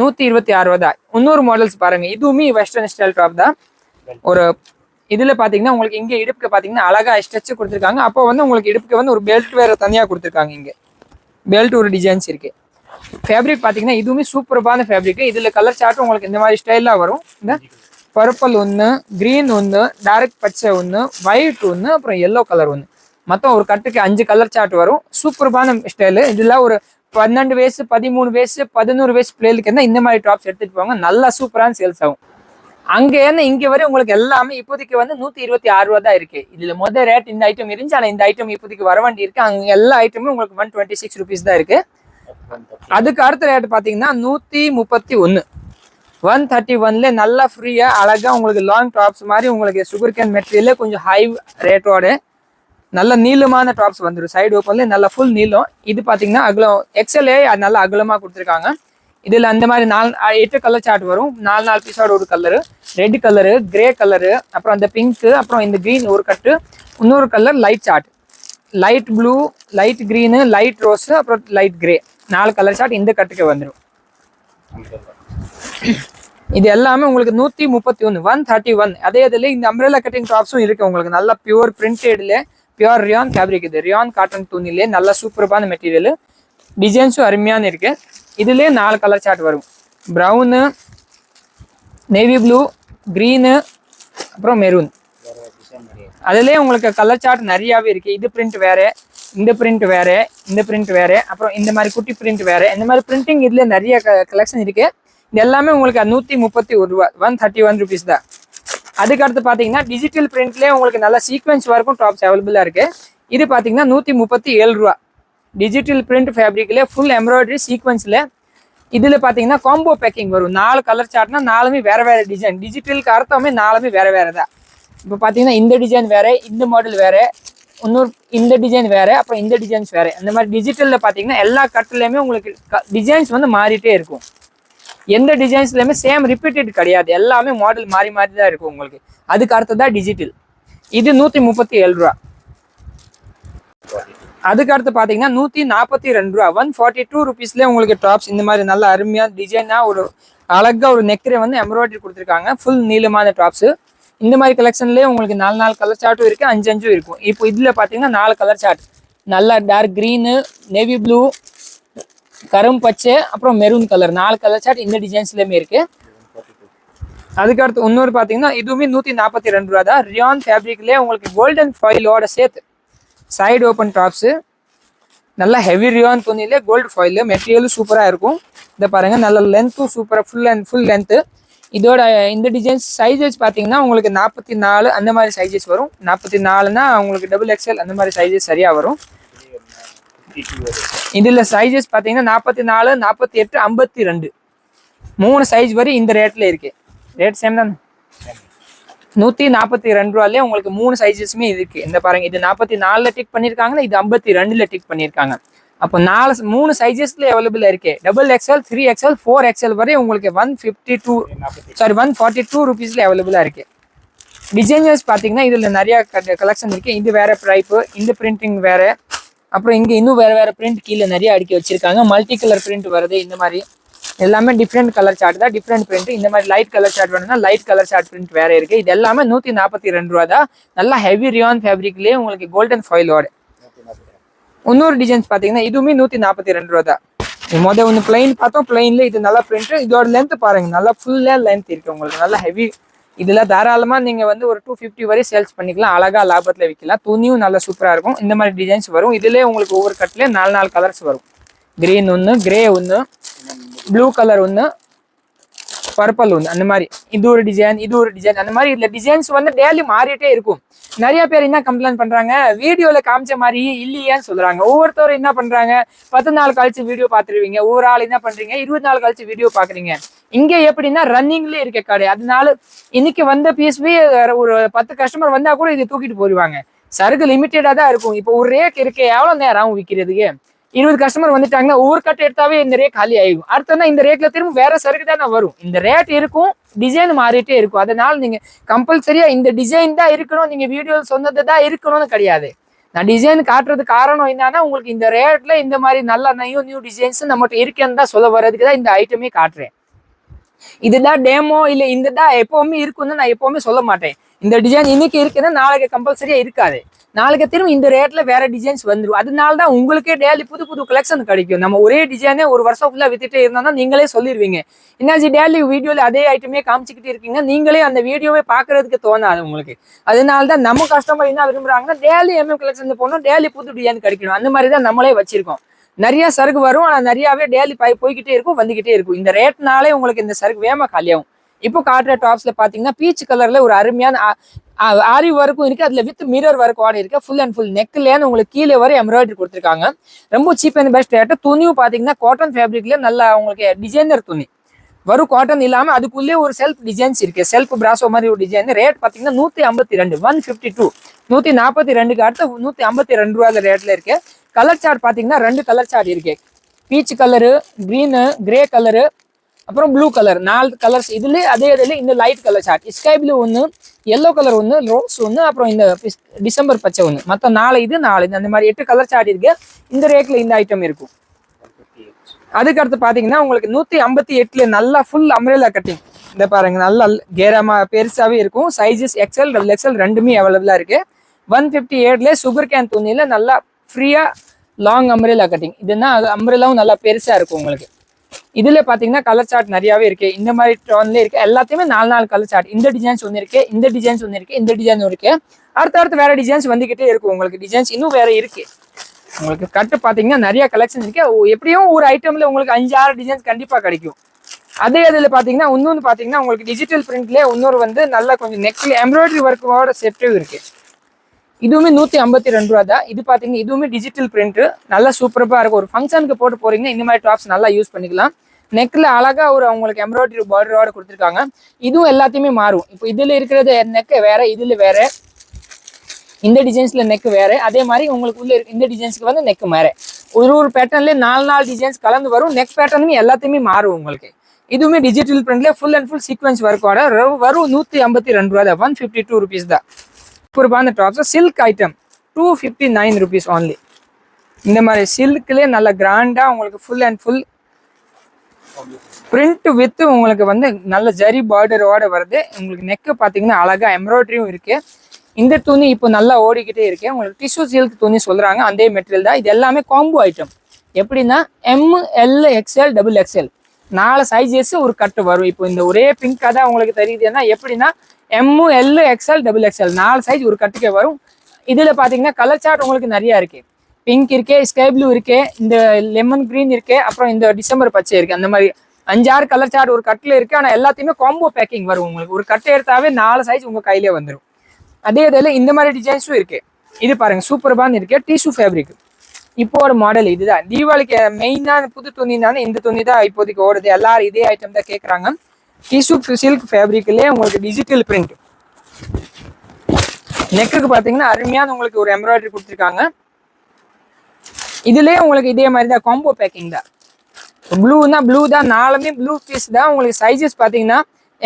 நூற்றி இருபத்தி ஆறு ரூபா தான். இன்னொரு மாடல்ஸ் பாருங்கள் இதுவுமே வெஸ்டர்ன் ஸ்டைல் டாப் தான். ஒரு இதுல பாத்தீங்கன்னா உங்களுக்கு இங்க இடுப்புக்கு பாத்தீங்கன்னா அழகா ஸ்ட்ரெச் கொடுத்துருக்காங்க. அப்போ வந்து உங்களுக்கு இடுப்புக்கு வந்து ஒரு பெல்ட் வேற தனியா கொடுத்துருக்காங்க இங்க. பெல்ட் ஒரு டிசைன்ஸ் இருக்கு. ஃபேப்ரிக் பாத்தீங்கன்னா இதுவுமே சூப்பர்பான ஃபேப்ரிக் இதுல கலர் சார்ட்டும் உங்களுக்கு இந்த மாதிரி ஸ்டைலா வரும். இந்த பர்பிள் ஒன்று க்ரீன் ஒன்று டார்க் பச்சை ஒன்று ஒயிட் ஒன்று அப்புறம் எல்லோ கலர் ஒன்று மொத்தம் ஒரு கட்டுக்கு அஞ்சு கலர் சார்ட் வரும். சூப்பர்பான ஸ்டைலு இதில் ஒரு பன்னெண்டு வயசு பதிமூணு வயசு பதினோரு வயசு பிள்ளைகளுக்கு இருந்தால் இந்த மாதிரி டாப்ஸ் எடுத்துகிட்டு போவாங்க நல்லா சூப்பரான சேல்ஸ் ஆகும். அங்க இருந்து இங்க வரை உங்களுக்கு எல்லாமே இப்போதைக்கு வந்து நூத்தி இருபத்தி ஆறு ரூபா தான் இருக்கு. இதுல மொதல் ரேட் இந்த ஐட்டம் இருந்துச்சு ஆனா இந்த ஐட்டம் இப்போதைக்கு வர வேண்டி இருக்கு. அங்க எல்லா ஐட்டமும் உங்களுக்கு ஒன் டுவெண்ட்டி சிக்ஸ் ருபீஸ் தான் இருக்கு. அதுக்கு அடுத்த ரேட் பாத்தீங்கன்னா நூத்தி முப்பத்தி ஒன்னு. ஒன் தேர்ட்டி ஒன்ல நல்லா ஃப்ரீயா அழகா உங்களுக்கு லாங் டாப்ஸ் மாதிரி உங்களுக்கு சுகர் கேன் மெட்டீரியல் கொஞ்சம் ஹை ரேட்டோட நல்ல நீளமான டாப்ஸ் வந்துடும் சைடு ஓப்பன்ல நல்ல ஃபுல் நீளம். இது பாத்தீங்கன்னா அகலம் எக்ஸ்எல்ஏ நல்ல அகலமா கொடுத்துருக்காங்க. இதில் அந்த மாதிரி நாலு எட்டு கலர் சார்ட் வரும். நாலு நாலு பீஸோட ஒரு colour red colour grey colour அப்புறம் அந்த பிங்க்கு அப்புறம் இந்த க்ரீன் ஒரு கட்டு இன்னொரு colour light chart light blue light green light rose அப்புறம் லைட் கிரே நாலு கலர் சார்ட் இந்த கட்டுக்கு வந்துடும் இது எல்லாமே உங்களுக்கு நூற்றி முப்பத்தி ஒன்று ஒன் தேர்ட்டி ஒன் அதே இதில் இந்த அம்ரேலா கட்டிங் டாப்ஸும் இருக்குது உங்களுக்கு. நல்ல பியூர் பிரிண்டட்ல பியூர் ரியான் ஃபேப்ரிக் இது. ரியான் காட்டன் துணிலே நல்ல சூப்பரான மெட்டீரியல் டிசைன்ஸும் அருமையான இருக்குது இதுலயே நாலு கலர் சார்ட் வரும். ப்ரௌனு நேவி ப்ளூ க்ரீனு அப்புறம் மெரூன் அதுலயே உங்களுக்கு கலர் சார்ட் நிறையாவே இருக்கு. இது பிரிண்ட் வேற இந்த பிரிண்ட் வேற இந்த பிரிண்ட் வேற அப்புறம் இந்த மாதிரி குட்டி பிரிண்ட் வேற இந்த மாதிரி பிரிண்டிங் இதுல நிறைய கலெக்ஷன் இருக்கு. இது எல்லாமே உங்களுக்கு நூத்தி முப்பத்தி ஒரு ரூபா ஒன் தேர்ட்டி ஒன் ருபீஸ் தான். அதுக்கு அடுத்து பாத்தீங்கன்னா டிஜிட்டல் பிரிண்ட்லயே உங்களுக்கு நல்ல சீக்வன்ஸ் வரைக்கும் டாப்ஸ் அவைலபிளா இருக்கு. இது பாத்தீங்கன்னா நூத்தி முப்பத்தி ஏழு ரூபா. டிஜிட்டல் பிரிண்ட் ஃபேப்ரிக்கில் ஃபுல் எம்ப்ராய்டரி சீக்வன்ஸில் இதில் பார்த்தீங்கன்னா காம்போ பேக்கிங் வரும். நாலு கலர் சார்ட்னா நாலுமே வேறு வேறு டிசைன் டிஜிட்டலுக்கு அர்த்தமே நாலுமே வேறு வேறு தான் இப்போ பார்த்தீங்கன்னா இந்த டிசைன் வேறு இந்த மாடல் வேறு இன்னொரு இந்த டிசைன் வேறு அப்புறம் இந்த டிசைன்ஸ் வேறு. அந்த மாதிரி டிஜிட்டலில் பார்த்தீங்கன்னா எல்லா கட்டிலையுமே உங்களுக்கு டிசைன்ஸ் வந்து மாறிட்டே இருக்கும். எந்த டிசைன்ஸ்லையுமே சேம் ரிப்பீட்டட் கிடையாது. எல்லாமே மாடல் மாறி மாறி தான் இருக்கும் உங்களுக்கு. அதுக்கு அடுத்ததான் டிஜிட்டல் இது நூற்றி முப்பத்தி ஏழு ரூபா. அதுக்கு அடுத்து நூற்றி நாற்பத்தி ரெண்டு ரூபா. ஒன் ஃபார்ட்டி டூ ருபீஸ்லேயே உங்களுக்கு டாப்ஸ் இந்த மாதிரி நல்ல அருமையான டிசைனாக ஒரு அழகாக ஒரு நெக்கரை வந்து எம்ப்ராய்டரி கொடுத்துருக்காங்க. ஃபுல் நீளமான டாப்ஸு இந்த மாதிரி கலெக்ஷன்லேயே உங்களுக்கு நாலு நாலு கலர் சார்ட்டும் இருக்குது அஞ்சு அஞ்சும் இருக்கும். இப்போ இதில் பார்த்தீங்கன்னா நாலு கலர் சார்ட் நல்லா டார்க் கிரீனு நேவி ப்ளூ கரும் பச்சை அப்புறம் மெரூன் கலர் நாலு கலர் சார்ட் இந்த டிசைன்ஸ்லேயுமே இருக்குது அதுக்கு அடுத்து இன்னொரு பார்த்தீங்கன்னா இதுவுமே நூற்றி நாற்பத்தி ரெண்டு ரூபா தான். ரியான் ஃபேப்ரிக்லேயே உங்களுக்கு கோல்டன் ஃபாயிலோட சேர்த்து சைடு ஓப்பன் டாப்ஸு நல்லா ஹெவி ரியான் துணியிலே கோல்டு ஃபாயில் மெட்டீரியலும் சூப்பராக இருக்கும். இதை பாருங்கள் நல்ல லென்த்தும் சூப்பராக ஃபுல் அண்ட் ஃபுல் லென்த்து இதோட இந்த டிசைன்ஸ் சைஸஸ் பார்த்தீங்கன்னா உங்களுக்கு நாற்பத்தி நாலு அந்த மாதிரி சைஸஸ் வரும். நாற்பத்தி நாலுனா உங்களுக்கு டபுள் எக்ஸ்எல் அந்த மாதிரி சைஸஸ் சரியாக வரும். இதில் சைஸஸ் பார்த்தீங்கன்னா நாற்பத்தி நாலு நாற்பத்தி எட்டு ஐம்பத்தி ரெண்டு. மூணு சைஸ் வரை இந்த ரேட்டில் இருக்கு. ரேட் சேம் தானே? நூற்றி நாற்பத்தி ரெண்டு ரூபாலே உங்களுக்கு மூணு சைஸஸுமே இருக்கு. இந்த பாருங்க இது நாற்பத்தி நாலில் டிக் பண்ணியிருக்காங்கன்னா இது ஐம்பத்தி ரெண்டில் டிக் பண்ணியிருக்காங்க அப்போ நாலு மூணு சைஸஸ்ல அவைலபிள் இருக்கு. Double XL three XL four XL வரை உங்களுக்கு one fifty two sorry one forty two ருபீஸ்ல அவைலபிளாக இருக்கு. டிசைனர்ஸ் பார்த்தீங்கன்னா இதில் நிறைய கலெக்ஷன் இருக்கு. இது வேற ப்ரைப்பு இந்த பிரிண்டிங் வேற. அப்புறம் இங்கே இன்னும் வேற வேற பிரிண்ட் கீழே நிறைய அடுக்கி வச்சிருக்காங்க. மல்டி கலர் பிரிண்ட் வருது இந்த மாதிரி. எல்லாமே டிஃப்ரெண்ட் கலர் சார்ட் தான் டிஃப்ரெண்ட் பிரிண்ட் இந்த மாதிரி லைட் கலர் சார்ட் வேணும்னா லைட் கலர் சார்ட் பிரிண்ட் வேற இருக்கு. இது எல்லாமே நூற்றி நாற்பத்தி ரெண்டு ரூபா தான். நல்லா ஹெவி ரியான் ஃபேப்ரிக்லேயே உங்களுக்கு கோல்டன் ஃபாயிலோட இன்னொரு டிசைன்ஸ் பார்த்தீங்கன்னா இதுவுமே நூற்றி நாற்பத்தி ரெண்டு ரூபா தான். மொதல் ஒன்று பிளைன் பார்த்தோம். பிளைன்ல இது நல்லா பிரிண்ட் இதோட லென்த் பாருங்க. நல்லா ஃபுல்லாக லென்த் இருக்கு உங்களுக்கு. நல்லா ஹெவி இதுல தாராளமா நீங்க வந்து ஒரு டூ ஃபிஃப்டி வரை சேல்ஸ் பண்ணிக்கலாம். அழகா லாபத்துல விற்கலாம் துணியும் நல்லா சூப்பரா இருக்கும். இந்த மாதிரி டிசைன்ஸ் வரும். இதுலேயே உங்களுக்கு ஒவ்வொரு கட்லயே நாலு நாலு கலர்ஸ் வரும். கிரீன் ஒன்று கிரே ஒன்று ப்ளூ கலர் ஒன்று பர்பிள் ஒன்று அந்த மாதிரி. இது ஒரு டிசைன் இது ஒரு டிசைன் அந்த மாதிரி இதில் டிசைன்ஸ் வந்து டெய்லி மாறிட்டே இருக்கும். நிறைய பேர் என்ன கம்ப்ளைண்ட் பண்ணுறாங்க வீடியோவில் காமிச்ச மாதிரி இல்லையேன்னு சொல்கிறாங்க ஒவ்வொருத்தரும் என்ன பண்ணுறாங்க பத்து நாள் கழிச்சு வீடியோ பார்த்துருவீங்க. ஒவ்வொரு ஆள் என்ன பண்ணுறீங்க இருபது நாள் கழிச்சு வீடியோ பார்க்குறீங்க. இங்கே எப்படின்னா ரன்னிங்லேயே இருக்க கடை. அதனால இன்னைக்கு வந்த பிஎஸ்பி ஒரு பத்து கஸ்டமர் வந்தால் கூட இது தூக்கிட்டு போயிடுவாங்க சரக்கு லிமிட்டடாக தான் இருக்கும். இப்போ ஒரு ரேக் இருக்கு. எவ்வளோ நேரம் ஆகும் விற்கிறதுக்கு இருபது கஸ்டமர் வந்துட்டாங்கன்னா ஒவ்வொரு கட்டை எடுத்தாவே இந்த ரேக் காலி ஆகும் அடுத்தனா இந்த ரேட்ல திரும்ப வேற சரக்கு தானே வரும். இந்த ரேட் இருக்கும் டிசைன் மாறிட்டே இருக்கும். அதனால நீங்க கம்பல்சரியா இந்த டிசைன் தான் இருக்கணும் நீங்க வீடியோ சொன்னது தான் இருக்கணும்னு கிடையாது. நான் டிசைன் காட்டுறது காரணம் என்னன்னா உங்களுக்கு இந்த ரேட்ல இந்த மாதிரி நல்ல நியூ நியூ டிசைன்ஸ் நம்மகிட்ட இருக்கேன்னு தான் சொல்ல வர்றதுக்கு தான் இந்த ஐட்டமே காட்டுறேன். இதுதான் டேமோ இல்ல இந்த தான் எப்பவுமே இருக்கும்னு நான் எப்பவுமே சொல்ல மாட்டேன். இந்த டிசைன் இன்னைக்கு இருக்குன்னா நாளைக்கு கம்பல்சரியா இருக்காது. நாளைக்கு திரும்ப இந்த ரேட்ல வேற டிசைன்ஸ் வந்துடும் அதனால தான் உங்களுக்கே டெய்லி புது புது கலெக்ஷன் கிடைக்கும். நம்ம ஒரே டிசைனே ஒரு வருஷம் ஃபுல்லா வித்துட்டே இருந்தோம்னா நீங்களே சொல்லிடுவீங்க என்னாச்சு டெய்லி வீடியோல அதே ஐட்டமே காமிச்சிக்கிட்டு இருக்கீங்க. நீங்களே அந்த வீடியோவை பாக்குறதுக்கு தோணாது உங்களுக்கு. அதனால தான் நம்ம கஸ்டமர் என்ன விரும்புறாங்கன்னா டெய்லி எம்எம் கலெக்ஷன் போனோம் டெய்லி புது டிசைன் கிடைக்கணும். அந்த மாதிரி தான் நம்மளே வச்சிருக்கோம். நிறைய சரக்கு வரும் ஆனால் நிறையவே டெய்லி பை போய்கிட்டே இருக்கும் வந்துகிட்டே இருக்கும். இந்த ரேட்னாலே உங்களுக்கு இந்த சரக்கு வேகமாக காலியாகும். இப்போ காட்டுற டாப்ஸில் பார்த்தீங்கன்னா பீச் கலரில் ஒரு அருமையான ஆரி ஒர்க்கும் இருக்குது அதில் வித் மிரர் ஒர்க் ஆடி இருக்கு. ஃபுல் அண்ட் ஃபுல் நெக்லேன்னு உங்களுக்கு கீழே வரை எம்ப்ராய்டரி கொடுத்துருக்காங்க. ரொம்ப சீப் அண்ட் பெஸ்ட் ரேட்டு துணியும் பார்த்தீங்கன்னா காட்டன் ஃபேப்ரிக்ல நல்லா உங்களுக்கு டிசைனர் துணி. வரும் காட்டன் இல்லாமல் அதுக்குள்ளேயே ஒரு செல்ஃப் டிசைன்ஸ் இருக்கு. செல்ஃப் பிராசோ மாதிரி ஒரு டிசைன் ரேட் பார்த்தீங்கன்னா நூற்றி ஐம்பத்தி ரெண்டு ஒன் ஃபிஃப்டி டூ நூற்றி நாற்பத்தி ரெண்டுக்கு அடுத்து நூற்றி ஐம்பத்தி ரெண்டு ரூபா ரேட்டில் இருக்கு. கலர் சார்ட் பார்த்தீங்கன்னா ரெண்டு கலர் சார்ட் இருக்கு. Peach colour green grey colour அப்புறம் ப்ளூ கலர் நாலு கலர்ஸ் இதுல அதே இதில் இந்த light colour chart sky blue ஒன்று எல்லோ கலர் ஒன்று ரோஸ் ஒன்று அப்புறம் இந்த டிசம்பர் பச்சை ஒன்று மற்ற நாலு இது நாலு. இது அந்த மாதிரி எட்டு கலர் சார்ட் இருக்கு. இந்த ரேட்ல இந்த ஐட்டம் இருக்கும். அதுக்கடுத்து பார்த்தீங்கன்னா உங்களுக்கு நூத்தி ஐம்பத்தி எட்டுல நல்லா ஃபுல் அம்ரேலா கட்டிங் இந்த பாருங்க நல்லா கேரமா பெருசாவே இருக்கும். சைஸஸ் எக்ஸல் டபுள் எக்ஸல் ரெண்டுமே அவைலபிளா இருக்கு. ஒன் ஃபிஃப்டி எயிட்ல சுகர் கேன் துணியில நல்லா ஃப்ரீயாக லாங் அம்ரேலா கட்டிங் இதுனா அம்ரேலாவும் நல்லா பெருசாக இருக்கும் உங்களுக்கு. இதில் பார்த்தீங்கன்னா கலர் சார்ட் நிறையாவே இருக்குது இந்த மாதிரி டோன்ல இருக்குது எல்லாத்தையுமே நாலு நாலு கலர் சார்ட் இந்த டிசைன்ஸ் ஒன்று இருக்குது இந்த டிசைன்ஸ் ஒன்று இருக்குது இந்த டிசைன் இருக்குது அடுத்த அடுத்து வேறு டிசைன்ஸ் வந்துக்கிட்டே இருக்கும் உங்களுக்கு. டிசைன்ஸ் இன்னும் வேறு இருக்குது உங்களுக்கு கட்டு பார்த்தீங்கன்னா நிறைய கலெக்ஷன் இருக்கு. எப்படியும் ஒரு ஐட்டமில் உங்களுக்கு அஞ்சு ஆறு டிசைன்ஸ் கண்டிப்பாக கிடைக்கும். அதே இதில் பார்த்தீங்கன்னா இன்னொன்று பார்த்தீங்கன்னா உங்களுக்கு டிஜிட்டல் பிரிண்ட்லேயே இன்னொரு வந்து நல்லா கொஞ்சம் நெக்ல எம்ப்ராய்டரி ஒர்க்கோட செட்டும் இருக்குது இதுவுமே நூத்தி ஐம்பத்தி ரெண்டு ரூபா தான் இது பாத்தீங்கன்னா இதுவுமே டிஜிட்டல் பிரிண்ட் நல்லா சூப்பராக இருக்கும். ஒரு ஃபங்க்ஷனுக்கு போட்டு போறீங்கன்னா இந்த மாதிரி டாப்ஸ் நல்லா யூஸ் பண்ணிக்கலாம். நெக்ல அழகா ஒரு அவங்களுக்கு எம்ப்ராய்டரி பார்டரோட கொடுத்துருக்காங்க. இதுவும் எல்லாத்தையுமே மாறும். இப்போ இதுல இருக்கிறது நெக் வேற இதுல வேற. இந்த டிசைன்ஸ்ல நெக் வேற. அதே மாதிரி உங்களுக்கு உள்ள இந்த டிசைன்ஸ்க்கு வந்து நெக் வேற. ஒரு ஒரு பேட்டர்ன்ல நாலு நாலு டிசைன்ஸ் கலந்து வரும். நெக் பேட்டர்னுமே எல்லாத்தையுமே மாறும் உங்களுக்கு. இதுவுமே டிஜிட்டல் பிரிண்ட்ல ஃபுல் அண்ட் ஃபுல் சீக்வன்ஸ் ஒர்க்கோட வரும். நூத்தி ஐம்பத்தி ரெண்டு ரூபா தான் ஒன் ஃபிஃப்டி டூ ருபீஸ் தான். சூப்பர்பான tops silk item two fifty nine rupees only இந்த மாதிரி சில்க்லேயே நல்ல கிராண்டாக உங்களுக்கு full and full print with உங்களுக்கு வந்து நல்ல ஜரி பார்டரோட வருது. உங்களுக்கு நெக்கு பார்த்தீங்கன்னா அழகாக எம்ப்ராய்டரியும் இருக்குது இந்த துணி இப்போ நல்லா ஓடிக்கிட்டே இருக்கு. உங்களுக்கு டிஷ்யூ சில்க் துணி சொல்கிறாங்க அதே மெட்டீரியல் தான். இது எல்லாமே காம்போ ஐட்டம் எப்படின்னா M L XL double XL நாலு சைஸஸ் ஒரு கட்டு வரும். இப்போ இந்த ஒரே பிங்காக தான் உங்களுக்கு தெரியுதுன்னா எப்படின்னா M L XL double XL நாலு சைஸ் ஒரு கட்டுக்கே வரும். இதில் பார்த்தீங்கன்னா கலர் சார்ட் உங்களுக்கு நிறையா இருக்குது பிங்க் இருக்கு ஸ்கை ப்ளூ இருக்கு இந்த லெமன் கிரீன் இருக்கு அப்புறம் இந்த டிசம்பர் பச்சை இருக்கு அந்த மாதிரி அஞ்சாறு கலர் சார்ட் ஒரு கட்டில் இருக்கு. ஆனால் எல்லாத்தையுமே காம்போ பேக்கிங் வரும் உங்களுக்கு. ஒரு கட்டை எடுத்தாவே நாலு சைஸ் உங்க கையிலே வந்துடும் அதே இதில் இந்த மாதிரி டிசைன்ஸும் இருக்கு. இது பாருங்க சூப்பர்பான் இருக்கு டிஷ்யூ ஃபேப்ரிக் இப்போ ஒரு மாடல் இதுதான். தீபாவளிக்கு மெயினான புது துணி தானே இந்த துணி தான் இப்போதைக்கு ஓடுது. எல்லாரும் இதே ஐட்டம் தான் கேட்குறாங்க டிஷ்யூ சில்க் ஃபேப்ரிக்லேயே உங்களுக்கு டிஜிட்டல் பிரிண்ட் நெக்குக்கு பார்த்தீங்கன்னா அருமையான உங்களுக்கு ஒரு எம்ப்ராய்டரி கொடுத்துருக்காங்க. இதுலேயே உங்களுக்கு இதே மாதிரி தான் காம்போ பேக்கிங் தான். ப்ளூனா ப்ளூ தான் நாலுமே ப்ளூ பீஸ் தான். உங்களுக்கு சைஸஸ் பார்த்தீங்கன்னா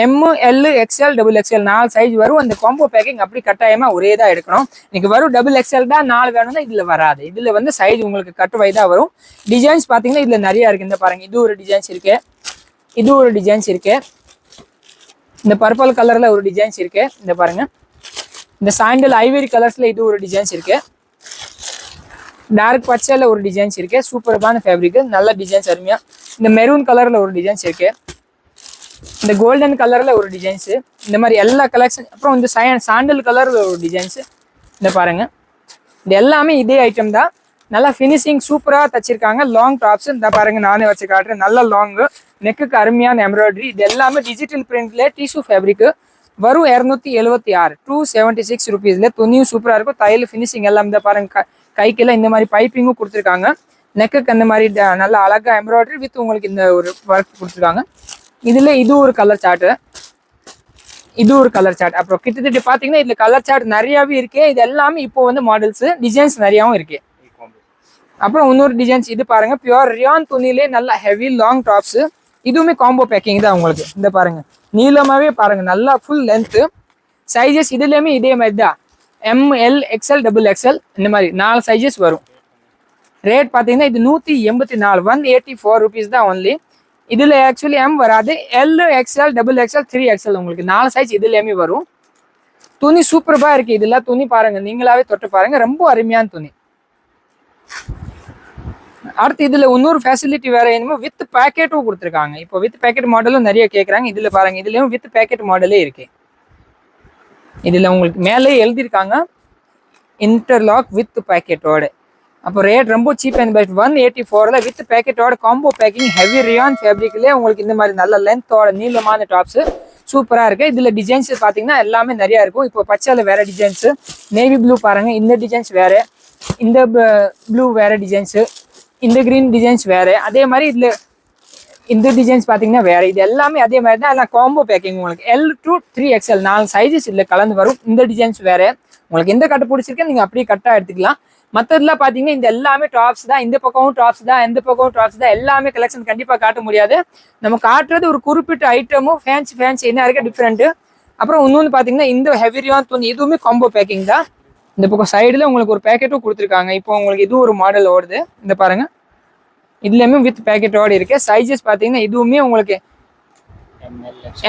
M L XL double XL நாலு சைஸ் வரும். அந்த காம்போ பேக்கிங் அப்படி கட்டாயமாக ஒரே தான் எடுக்கணும். இன்னைக்கு வரும் டபுள் எக்ஸ்எல் தான் நாலு வேணும்னா இதில் வராது. இதில் வந்து சைஸ் உங்களுக்கு கட்டு தான் வரும். டிசைன்ஸ் பார்த்தீங்கன்னா இதில் நிறையா இருக்குது இந்த பாருங்கள் இது ஒரு டிசைன்ஸ் இருக்குது இது ஒரு டிசைன்ஸ் இருக்குது இந்த பர்பிள் கலரில் ஒரு டிசைன்ஸ் இருக்கு. இந்த பாருங்க. இந்த சாண்டல் ஐவரி கலர்ஸில் இது ஒரு டிசைன்ஸ் இருக்கு. டார்க் பச்சையில் ஒரு டிசைன்ஸ் இருக்கு. சூப்பர்பான ஃபேப்ரிக்கு நல்ல டிசைன்ஸ் அருமையாக இந்த மெரூன் கலரில் ஒரு டிசைன்ஸ் இருக்கு. இந்த கோல்டன் கலரில் ஒரு டிசைன்ஸு இந்த மாதிரி எல்லா கலெக்ஷன் அப்புறம் இந்த சாண்டல் கலரில் ஒரு டிசைன்ஸு இந்த பாருங்க. இது எல்லாமே இதே ஐட்டம் தான். நல்லா ஃபினிஷிங் சூப்பராக தச்சிருக்காங்க. லாங் டாப்ஸ் இந்த பாருங்க நானே வச்சு காட்டுறேன். நல்ல லாங் நெக்குக்கு அருமையான எம்ப்ராய்டரி இது எல்லாமே டிஜிட்டல் பிரிண்ட்ல டிஷ்யூ ஃபேப்ரிக் வரும் இரநூத்தி எழுபத்தி ஆறு. டூ செவன்ட்டி சிக்ஸ் ருபீஸ்ல துணியும் சூப்பரா இருக்கும். தையல் ஃபினிஷிங் எல்லாம் இந்த பாருங்க. கைக்கெல்லாம் இந்த மாதிரி பைப்பிங்கும் கொடுத்துருக்காங்க. நெக்குக்கு அந்த மாதிரி நல்ல அழகா எம்ப்ராய்டரி வித் உங்களுக்கு இந்த ஒரு ஒர்க் கொடுத்துருக்காங்க. இதுல இது ஒரு கலர் சார்ட்டு இது ஒரு கலர் சார்ட் அப்புறம் கிட்டத்தட்ட பாத்தீங்கன்னா இதுல கலர் சார்ட் நிறையவே இருக்கு. இது எல்லாமே இப்போ வந்து மாடல்ஸ் டிசைன்ஸ் நிறையாவும் இருக்கு. அப்புறம் இன்னொரு டிசைன்ஸ் இது பாருங்க. பியூர் ரியான் துணிலே நல்ல ஹெவி லாங் டாப்ஸ் இதுவுமே காம்போ பேக்கிங் தான் உங்களுக்கு. இந்த பாருங்க. நீளமாவே பாருங்க. நல்லா ஃபுல் லென்த்து சைஸஸ் இதுலேயுமே இதே மாதிரி தான் M L XL double XL இந்த மாதிரி நாலு சைஸஸ் வரும். ரேட் பார்த்தீங்கன்னா இது நூற்றி எண்பத்தி நாலு ஒன் எயிட்டி ஃபோர் ருபீஸ் தான் ஒன்லி இதில் ஆக்சுவலி எம் வராது. L XL double XL three XL உங்களுக்கு நாலு சைஸ் இதுலேயுமே வரும். துணி சூப்பராக இருக்கு. இதெல்லாம் துணி பாருங்க. நீங்களாவே தொட்டு பாருங்க. ரொம்ப அருமையான துணி. அடுத்து இதுல இன்னொரு ஃபெசிலிட்டி வேற என்னமோ வித் பேக்கெட்டும் கொடுத்துருக்காங்க. இப்போ வித் பேக்கெட் மாடலும் நிறைய கேட்குறாங்க இதுல பாருங்க இதுலயும் வித் பேக்கெட் மாடலே இருக்கு. இதுல உங்களுக்கு மேலே எழுதியிருக்காங்க இன்டர்லாக் வித் பேக்கெட்டோட அப்போ ரேட் ரொம்ப cheap and best one eighty ஃபோரில் வித் பேக்கெட்டோட காம்போ பேக்கிங் ஹெவி ரியான் ஃபேப்ரிக்லேயே உங்களுக்கு இந்த மாதிரி நல்ல லென்த்தோட நீளமான டாப்ஸ் சூப்பராக இருக்குது இதில் டிசைன்ஸ் பார்த்தீங்கன்னா எல்லாமே நிறையா இருக்கும். இப்போ பச்சையில் வேறு டிசைன்ஸு நேவி ப்ளூ பாருங்கள் இந்த டிசைன்ஸ் வேறு இந்த ப்ளூ வேறு டிசைன்ஸு இந்த க்ரீன் டிசைன்ஸ் வேறு அதே மாதிரி இதில் இந்த டிசைன்ஸ் பார்த்தீங்கன்னா வேற. இது எல்லாமே அதே மாதிரி தான் எல்லாம் காம்போ பேக்கிங் உங்களுக்கு. எல் டு த்ரீ எக்ஸ்எல் நாலு சைஸஸ் இதில் கலந்து வரும். இந்த டிசைன்ஸ் வேறு. உங்களுக்கு எந்த கட்டு பிடிச்சிருக்கேன் நீங்கள் அப்படியே கட்டாக எடுத்துக்கலாம். மற்றதுலாம் பார்த்தீங்கன்னா இந்த எல்லாமே டாப்ஸ் தான். இந்த பக்கமும் டாப்ஸ் தான். இந்த பக்கமும் டாப்ஸ் தான். எல்லாமே கலெக்ஷன் கண்டிப்பாக காட்ட முடியாது. நம்ம காட்டுறது ஒரு குறிப்பிட்ட ஐட்டமும் ஃபேன்சி ஃபேன்சி என்ன இருக்க டிஃப்ரெண்ட்டு அப்புறம் இன்னொன்று பார்த்தீங்கன்னா இந்த ஹெவிரியான் துணி இதுவுமே காம்போ பேக்கிங் தான். இந்த பக்கம் சைடில் உங்களுக்கு ஒரு பேக்கெட்டும் கொடுத்துருக்காங்க. இப்போ உங்களுக்கு இது ஒரு மாடல் ஓடுது. இந்த பாருங்கள் இதுலேயுமே வித் பேக்கெட்டோடு இருக்குது சைஸஸ் பார்த்தீங்கன்னா இதுவுமே உங்களுக்கு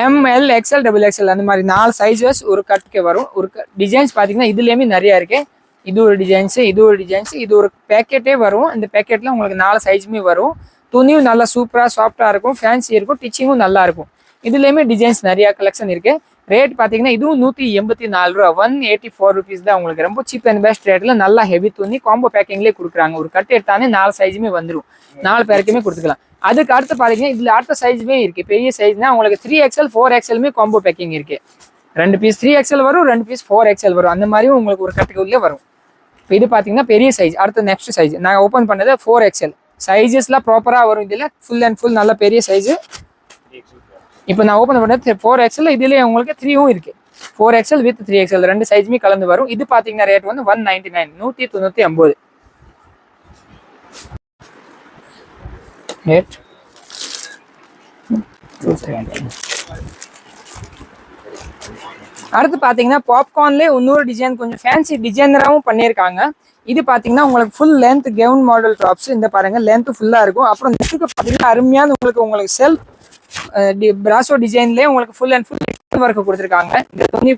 எம்எல் எக்ஸ்எல் டபுள் எக்ஸ்எல் அந்த மாதிரி நாலு சைஸஸ் ஒரு கட்டுக்கு வரும். ஒரு டிசைன்ஸ் பார்த்தீங்கன்னா இதுலேயுமே நிறையா இருக்குது இது ஒரு டிசைன்ஸு இது ஒரு டிசைன்ஸு இது ஒரு பேக்கெட்டே வரும். இந்த பேக்கெட்டில் உங்களுக்கு நாலு சைஸுமே வரும். துணியும் நல்லா சூப்பராக சாஃப்டாக இருக்கும். ஃபேன்சி இருக்கும். டிச்சிங்கும் நல்லா இருக்கும். இதுலேயுமே டிசைன்ஸ் நிறையா கலெக்ஷன் இருக்குது ரேட் பார்த்தீங்கன்னா இதுவும் நூற்றி எண்பத்தி நாலு ரூபா. ஒன் எயிட்டி ஃபோர் ருபீஸ் தான். உங்களுக்கு ரொம்ப சீப் அண்ட் பெஸ்ட் ரேட்டில் நல்லா ஹெவி துணி காம்போ பேக்கிங்லேயே கொடுக்குறாங்க. ஒரு கட்டு எடுத்தானே நாலு சைஸுமே வந்துடும் நாலு பேருக்குமே கொடுத்துக்கலாம். அதுக்கு அடுத்து பார்த்தீங்கன்னா இதில் அடுத்த சைஸுமே இருக்குது பெரிய சைஸ்னால் உங்களுக்கு த்ரீ எக்ஸ்எல் ஃபோர் எக்ஸ்எல்மே காம்போ பேக்கிங் இருக்குது ரெண்டு பீஸ் த்ரீ எக்ஸ்எல் வரும் ரெண்டு பீஸ் ஃபோர் எக்ஸ்எல் வரும். அந்த மாதிரியும் உங்களுக்கு ஒரு கட்டுக்குள்ளே வரும். இப்போ இது பார்த்தீங்கன்னா பெரிய சைஸ் அடுத்த நெக்ஸ்ட் சைஸ் நாங்கள் ஓப்பன் பண்ணது ஃபோர் எக்ஸ்எல் சைஸஸ்லாம் ப்ராப்பராக வரும். இதில் ஃபுல் அண்ட் ஃபுல் நல்ல பெரிய சைஸு இப்போ நான் ஓப்பன் பண்ணுறது ஃபோர் எக்ஸ்எல் இதுலேயே உங்களுக்கு த்ரீயும் இருக்குது four XL with three XL ரெண்டு சைஸுமே கலந்து வரும். இது பார்த்தீங்கன்னா ரேட் வந்து ஒன் நைன்டி நைன் நூற்றி தொண்ணூற்றி ஐம்பது. ரேட் அடுத்து பார்த்தீங்கன்னா பாப்கார்ன்லேயே இன்னொரு டிசைன் கொஞ்சம் ஃபேன்சி டிசைனராகவும் பண்ணியிருக்காங்க. இது பார்த்தீங்கன்னா உங்களுக்கு full length gown model tops இந்த பாருங்கள் லென்த்து ஃபுல்லாக இருக்கும். அப்புறம் நெட்டுக்கு பார்த்தீங்கன்னா அருமையான உங்களுக்கு உங்களுக்கு செல்ஃப் பிராசோ டிசைன்லேயே உங்களுக்கு ஃபுல் அண்ட் ஃபுல் ஒர்க் கொடுத்துருக்காங்க. இந்த துணி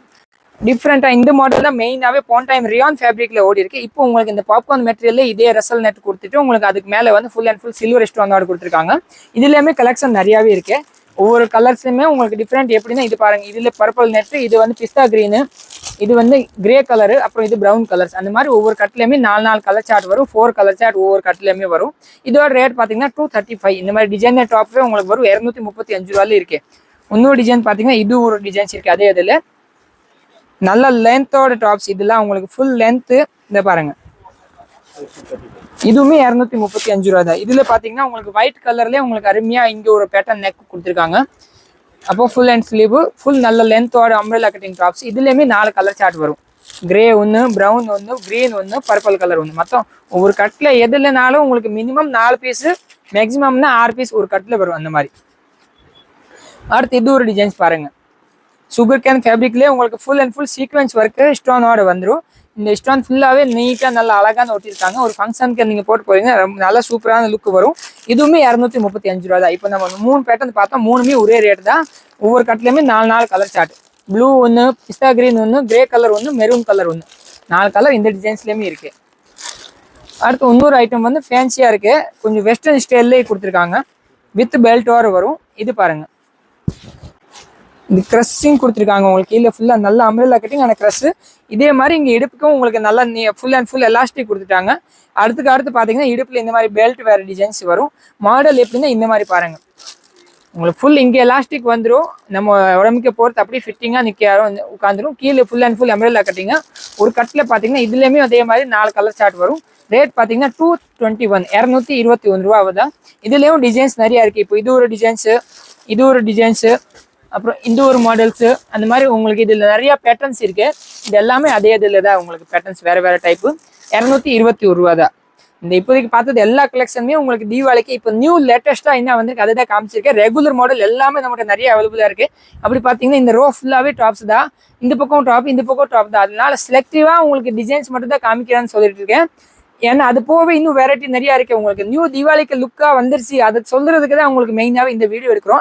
டிஃப்ரெண்ட்டாக இந்த மாடல் தான் மெயினாகவே போன் டைம் ரியான் ஃபேப்ரிக்கில் ஓடி இருக்கு இப்போ உங்களுக்கு இந்த பாப்கார்ன் மெட்டீரியல்ல இதே ரசல் நெட் கொடுத்துட்டு உங்களுக்கு அதுக்கு மேலே வந்து ஃபுல் அண்ட் ஃபுல் சில்வர் ஸ்டோனோட கொடுத்துருக்காங்க. இதுலேயுமே கலெக்ஷன் நிறையாவே இருக்கு. ஒவ்வொரு கலர்ஸுமே உங்களுக்கு டிஃப்ரெண்ட் எப்படின்னா இது பாருங்க இதுல பர்பிள் நெட் இது வந்து பிஸ்தா கிரீனு இது வந்து கிரே கலரு அப்புறம் இது ப்ரௌன் கலர்ஸ் அந்த மாதிரி ஒவ்வொரு கட்லையுமே நாலு நாலு கலர் சார்ட் வரும். ஃபோர் கலர் சார்ட் ஒவ்வொரு கட்லையுமே வரும். இதோட ரேட் பார்த்தீங்கன்னா டூ தேர்ட்டி ஃபைவ் இந்த மாதிரி டிசைனர் டாப்பே உங்களுக்கு வரும். இரநூத்தி முப்பத்தி அஞ்சு ரூபாயில இருக்கு. இன்னொரு டிசைன் பார்த்தீங்கன்னா இது ஒரு டிசைன்ஸ் இருக்கு. அதே இதில் நல்ல லென்த்தோட டாப்ஸ் இதெல்லாம் உங்களுக்கு ஃபுல் லென்த்து இந்த பாருங்க. இதுவுமே இரநூத்தி முப்பத்தி அஞ்சு ரூபா தான் இதுல பாத்தீங்கன்னா உங்களுக்கு ஒயிட் கலர்லயே உங்களுக்கு அருமையா இங்க ஒரு பேட்டர்ன் நெக் கொடுத்துருக்காங்க. அப்போ ஃபுல் அண்ட் ஸ்லீவ் ஃபுல் நல்ல லென்த்தோட அம்ரேலா கட்டிங் டாப்ஸ் இதுலயுமே நாலு கலர் சார்ட் வரும். கிரே ஒன்று ப்ரௌன் ஒன்று க்ரீன் ஒன்று பர்பிள் கலர் ஒன்று மொத்தம் ஒவ்வொரு கட்டில் எதுலனாலும் உங்களுக்கு மினிமம் நாலு பீஸு மேக்ஸிமம்னா ஆறு பீஸ் ஒரு கட்டில் வரும் அந்த மாதிரி. அடுத்து இது ஒரு டிசைன்ஸ் பாருங்க. சுகர் கேன் ஃபேப்ரிக்லேயே உங்களுக்கு full and full sequins work ஸ்டோனோட வந்துடும் இந்த ஸ்டோன் ஃபுல்லாகவே நீட்டாக நல்லா அழகான ஒட்டியிருக்காங்க ஒரு ஃபங்க்ஷனுக்கு நீங்கள் போட்டு போகிறீங்க ரொம்ப நல்லா சூப்பரான லுக் வரும். இதுவுமே இரநூத்தி முப்பத்தி அஞ்சு ரூபா தான். இப்போ நம்ம மூணு பேட்டர்ன் பார்த்தா மூணுமே ஒரே ரேட் தான். ஒவ்வொரு கட்டிலையுமே நாலு நாலு கலர் சார்ட் ப்ளூ ஒன்று பிஸ்தா கிரீன் ஒன்று கிரே கலர் ஒன்று மெரூன் கலர் ஒன்று நாலு கலர் இந்த டிசைன்ஸ்லேயுமே இருக்குது அடுத்து இன்னொரு ஐட்டம் வந்து ஃபேன்சியாக இருக்குது கொஞ்சம் வெஸ்டர்ன் ஸ்டைல்லே கொடுத்துருக்காங்க. வித் பெல்ட்டோட வரும். இது பாருங்கள் இந்த க்ரஸ்ஸிங் கொடுத்துருக்காங்க உங்களுக்கு. கீழே ஃபுல்லாக நல்ல அம்ரல்லா கட்டிங் ஆனால் க்ரஸ் இதே மாதிரி இங்கே இடுப்புக்கும் உங்களுக்கு நல்லா நீ ஃபுல் அண்ட் ஃபுல் எலாஸ்டிக் கொடுத்துட்டாங்க. அடுத்துக்கு அடுத்து பார்த்தீங்கன்னா இடுப்பில் இந்த மாதிரி பெல்ட் வேறு டிசைன்ஸ் வரும். மாடல் எப்படின்னா இந்த மாதிரி பாருங்கள் உங்களுக்கு ஃபுல் இங்கே எலாஸ்டிக் வந்துடும் நம்ம உடம்புக்கு போகிறது அப்படியே ஃபிட்டிங்காக நிற்க யாரும் உட்காந்துரும் கீழே ஃபுல் அண்ட் ஃபுல் அம்ரெல்லா கட்டிங்க ஒரு கட்டில் பார்த்தீங்கன்னா இதுலேயுமே அதே மாதிரி நாலு கலர் சார்ட் வரும். ரேட் பார்த்தீங்கன்னா டூ டுவெண்ட்டி ஒன் இரநூத்தி இருபத்தி ஒன்று ரூபா தான் இதுலேயும் டிசைன்ஸ் நிறையா இருக்குது இப்போ இது ஒரு டிசைன்ஸு இது ஒரு டிசைன்ஸு அப்புறம் இந்த ஒரு மாடல்ஸு அந்த மாதிரி உங்களுக்கு இதில் நிறைய பேட்டர்ன்ஸ் இருக்கு. இது எல்லாமே அதே இதில் தான் உங்களுக்கு பேட்டர்ன்ஸ் வேறு வேறு டைப்பு இரநூத்தி இருபத்தி ஒரு ரூபா தான். இந்த இப்போதைக்கு பார்த்தது எல்லா கலெக்ஷனுமே உங்களுக்கு தீபாவளிக்கு இப்போ நியூ லேட்டஸ்ட்டாக என்ன வந்திருக்கு அதை தான் காமிச்சிருக்கேன். ரெகுலர் மாடல் எல்லாமே நம்மகிட்ட நிறைய அவைலபிளாக இருக்குது அப்படி பார்த்தீங்கன்னா இந்த ரோ ஃபுல்லாகவே டாப்ஸ் தான். இந்த பக்கம் டாப் இந்த பக்கம் டாப் தான். அதனால செலக்டிவாக உங்களுக்கு டிசைன்ஸ் மட்டும் தான் காமிக்கிறான்னு சொல்லிட்டு இருக்கேன். ஏன்னா அது போகவே இன்னும் வெரைட்டி நிறையா இருக்குது உங்களுக்கு நியூ தீபாவளிக்கு லுக்காக வந்துருச்சு. அதை சொல்றதுக்கு தான் உங்களுக்கு மெயினாகவே இந்த வீடியோ எடுக்கிறோம்.